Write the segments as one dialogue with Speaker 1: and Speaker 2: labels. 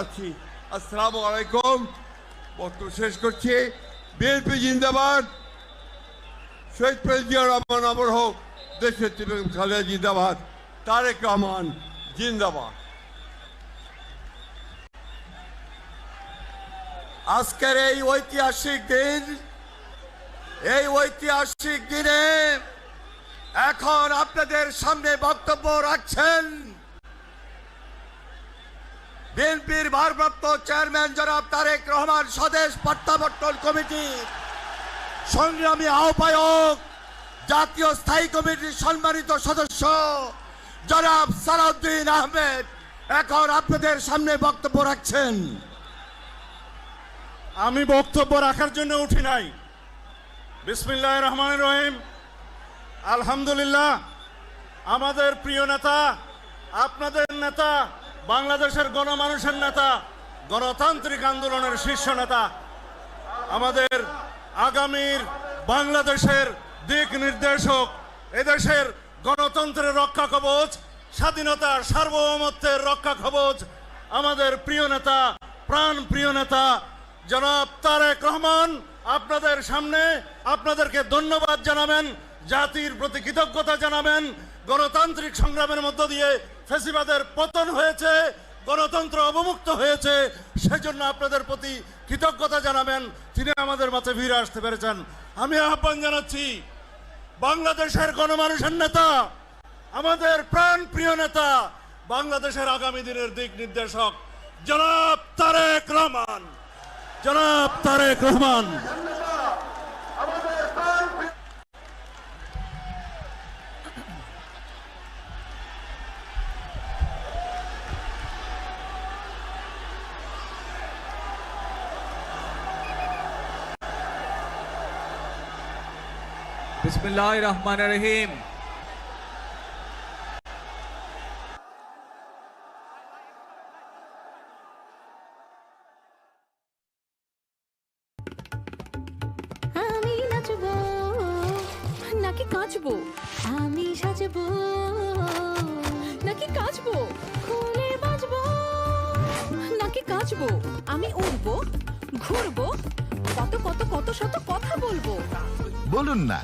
Speaker 1: জানাচ্ছি। আসসালামু আলাইকুম। বক্তব্য শেষ করছি। বিএনপি জিন্দাবাদ। শহীদ প্রেসিডিয়ার রহমান আমর হোক, দেশের বেগম খালেদা জিন্দাবাদ। তারেক রহমান জিন্দাবাদ।
Speaker 2: আজকের এই ঐতিহাসিক দিন, এই ঐতিহাসিক দিনে এখন আপনাদের সামনে বক্তব্য রাখছেন বিএনপির ভারপ্রাপ্ত চেয়ারম্যান জনাব তারেক রহমান স্বদেশ প্রত্যাবর্তন কমিটি, সংগ্রামী আহ্বায়ক, জাতীয় স্থায়ী কমিটির সম্মানিত সদস্য জনাব সালাউদ্দিন আহমেদ এখন আপনাদের সামনে বক্তব্য রাখছেন।
Speaker 3: আমি বক্তব্য রাখার জন্য উঠি নাই। বিসমিল্লাহ রহমান রহিম। আলহামদুলিল্লাহ। আমাদের প্রিয় নেতা, আপনাদের নেতা বাংলাদেশের গণমানুষের নেতা, গণতান্ত্রিক আন্দোলনের শীর্ষ নেতা, আমাদের আগামীর বাংলাদেশের দিক নির্দেশক, এদেশের গণতন্ত্রের রক্ষা কবচ, স্বাধীনতার সার্বভৌমত্বের রক্ষা কবচ, আমাদের প্রিয় নেতা, প্রাণ প্রিয় নেতা, জনাব তারেক রহমান, আপনাদের সামনে আপনাদেরকে ধন্যবাদ জানাবেন, জাতির প্রতি কৃতজ্ঞতা জানাবেন গণতান্ত্রিক সংগ্রামের মধ্য দিয়ে ফেসিবাদের পতন হয়েছে, গণতন্ত্র অবমুক্ত হয়েছে, সেজন্য আপনাদের প্রতি কৃতজ্ঞতা জানাবেন তিনি আমাদের মাঝে ফিরে আসতে পেরেছেন। আমি আহ্বান জানাচ্ছি, বাংলাদেশের গণমানুষের নেতা, আমাদের প্রাণ প্রিয় নেতা, বাংলাদেশের আগামী দিনের দিক নির্দেশক, জনাব তারেক রহমান। জনাব তারেক রহমান।
Speaker 4: বিসমিল্লাহ রহমান রহিম
Speaker 5: আমি নাচবো নাকি কাঁচবো? আমি সাজবো নাকি কাঁচবো? খুলে বাজবো নাকি কাঁচবো? আমি উড়বো ঘুরবো কত কত কত শত কথা বলব।
Speaker 6: বলুন না।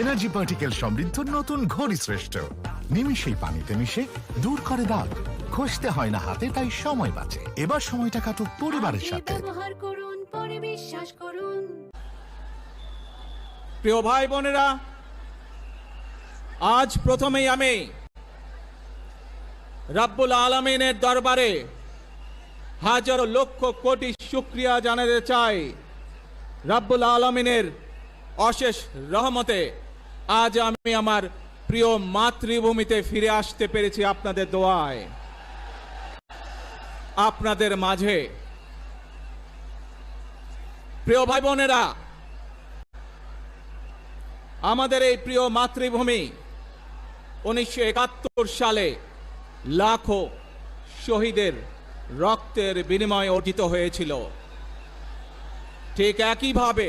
Speaker 6: এনার্জি পার্টিকেল সমৃদ্ধ নতুন ঘড়ি শ্রেষ্ঠ। নিমিষেই পানিতে মিশে দূর করে দাগ। ঘষতে হয় না হাতে তাই সময় বাঁচে। এবার সময়টা কাটুক পরিবারের সাথে।
Speaker 5: ব্যবহার করুন পরে বিশ্বাস করুন।
Speaker 4: প্রিয় ভাই বোনেরা আজ প্রথমেই আমি রাব্বুল আলমিনের দরবারে হাজার লক্ষ কোটি শুক্রিয়া জানাতে চাই। রাব্বুল আলমিনের অশেষ রহমতে আজ আমি আমার প্রিয় মাতৃভূমিতে ফিরে আসতে পেরেছি আপনাদের দোয়ায়। আপনাদের মাঝে প্রিয় ভাই বোনেরা আমাদের এই প্রিয় মাতৃভূমি উনিশশো একাত্তর সালে লাখো শহীদের রক্তের বিনিময়ে অর্জিত হয়েছিল। ঠিক একইভাবে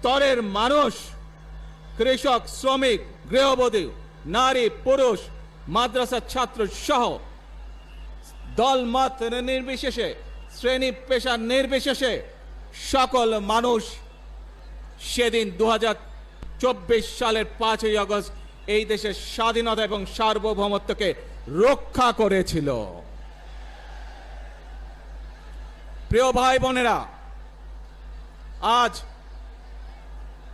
Speaker 4: সর্বস্তরের মানুষ, কৃষক, শ্রমিক, গৃহবধূ, নারী, পুরুষ মাদ্রাসার ছাত্র সহ দলমত নির্বিশেষে, শ্রেণি পেশা নির্বিশেষে সকল মানুষ সেদিন দু সালের পাঁচই আগস্ট এই দেশের স্বাধীনতা এবং সার্বভৌমত্বকে রক্ষা করেছিল। প্রিয় ভাই বোনেরা, আজ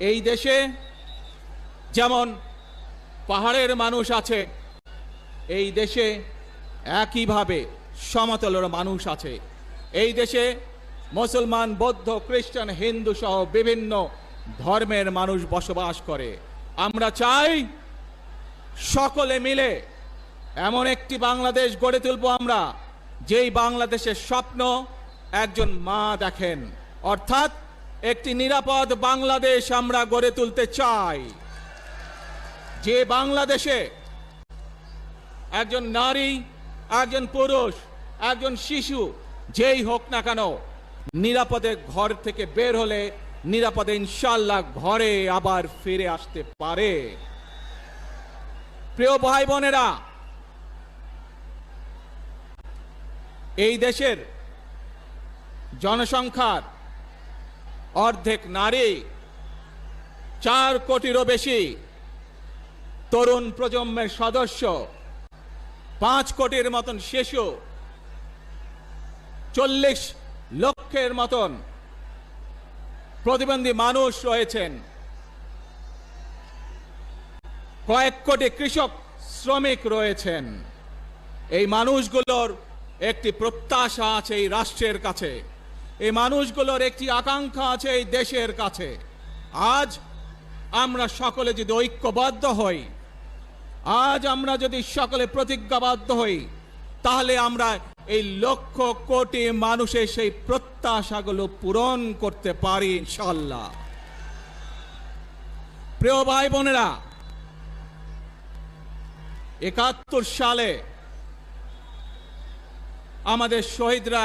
Speaker 4: এই দেশে যেমন পাহাড়ের মানুষ আছে, এই দেশে একইভাবে সমতলের মানুষ আছে। এই দেশে মুসলমান, বৌদ্ধ, খ্রিস্টান, হিন্দু সহ বিভিন্ন ধর্মের মানুষ বসবাস করে। আমরা চাই সকলে মিলে এমন একটি বাংলাদেশ গড়ে তুলব আমরা, যেই বাংলাদেশের স্বপ্ন একজন মা দেখেন। অর্থাৎ একটি নিরাপদ বাংলাদেশ আমরা গড়ে তুলতে চাই। যে বাংলাদেশে একজন নারী, একজন পুরুষ, একজন শিশু, যেই হোক না কেন, নিরাপদে ঘর থেকে বের হলে নিরাপদে ইনশাল্লাহ ঘরে আবার ফিরে আসতে পারে। প্রিয় ভাই বোনেরা এই দেশের জনসংখ্যার অর্ধেক নারী, চার কোটিরও বেশি তরুণ প্রজন্মের সদস্য, পাঁচ কোটির মতন শিশু, চল্লিশ লক্ষের মতন প্রতিবন্ধী মানুষ রয়েছেন। কয়েক কোটি কৃষক, শ্রমিক রয়েছেন। এই মানুষগুলোর একটি প্রত্যাশা আছে এই রাষ্ট্রের কাছে। এই মানুষগুলোর একটি আকাঙ্ক্ষা আছে এই দেশের কাছে। আজ আমরা সকলে যদি ঐক্যবদ্ধ হই, আজ আমরা যদি সকলে প্রতিজ্ঞাবদ্ধ হই, তাহলে আমরা এই লক্ষ কোটি মানুষের সেই প্রত্যাশাগুলো পূরণ করতে পারি ইনশাল্লাহ প্রিয় ভাই বোনেরা একাত্তর সালে আমাদের শহীদরা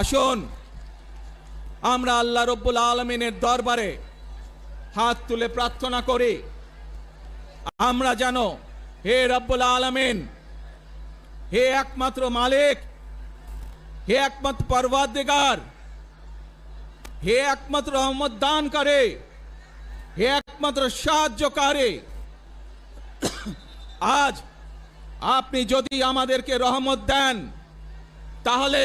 Speaker 4: আসুন। আমরা আল্লাহ রব্বুল আলমিনের দরবারে হাত তুলে প্রার্থনা করি। আমরা যেন হে রব্বুল আলমিন, হে একমাত্র মালিক, হে একমাত্র পর্বাধিকার হে একমাত্র রহমত দান করে হে একমাত্র সাহায্যকারী। আজ আপনি যদি আমাদেরকে রহমত দেন, তাহলে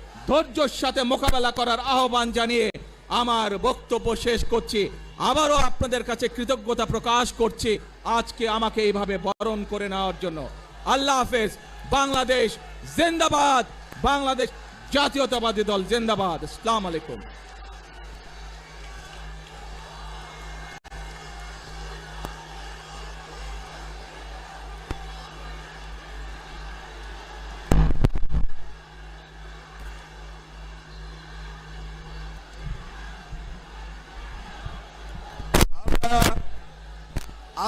Speaker 4: ধৈর্যর সাথে মোকাবেলা করার আহ্বান জানিয়ে আমার বক্তব্য শেষ করছি। আবারও আপনাদের কাছে কৃতজ্ঞতা প্রকাশ করছি আজকে আমাকে এইভাবে বরণ করে নেওয়ার জন্য। আল্লাহ হাফেজ। বাংলাদেশ জিন্দাবাদ। বাংলাদেশ জাতীয়তাবাদী দল জিন্দাবাদ। আসসালামু আলাইকুম।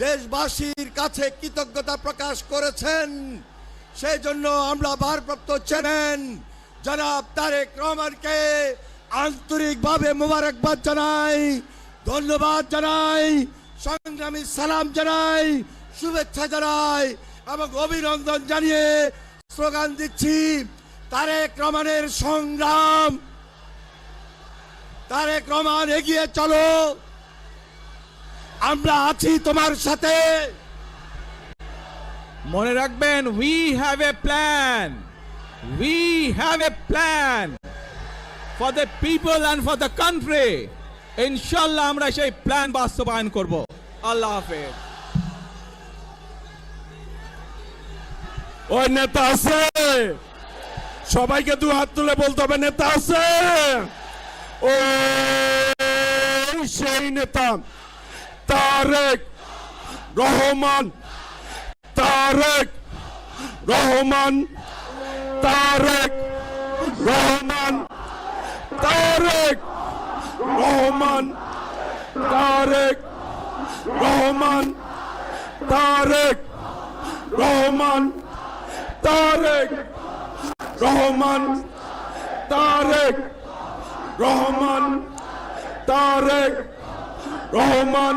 Speaker 2: দেশবাসীর কাছে কৃতজ্ঞতা প্রকাশ করেছেন। সেই জন্য আমরা ভারপ্রাপ্ত চেয়ারম্যান জনাব তারেক রহমানকে আন্তরিকভাবে মোবারকবাদ জানাই, ধন্যবাদ জানাই, সংগ্রামী সালাম জানাই, শুভেচ্ছা জানাই এবং অভিনন্দন জানিয়ে স্লোগান দিচ্ছি, তারেক রহমানের সংগ্রাম। তারেক রহমান এগিয়ে চলো। আমরা আছি তোমার সাথে।
Speaker 4: মনে রাখবেন we have a plan we have a plan for the people and for the country ইনশাল্লাহ আমরা সেই প্ল্যান বাস্তবায়ন করব। আল্লাহ হাফেজ।
Speaker 3: ওই নেতা আছে। সবাইকে দু হাত তুলে বলতে হবে নেতা আছে। ও সেই নেতা। তারেক রহমান তারেক রহমান
Speaker 7: তারেক রহমান তারেক রহমান তারেক রহমান তারেক রহমান তারেক রহমান তারেক রহমান, তারেক রহমান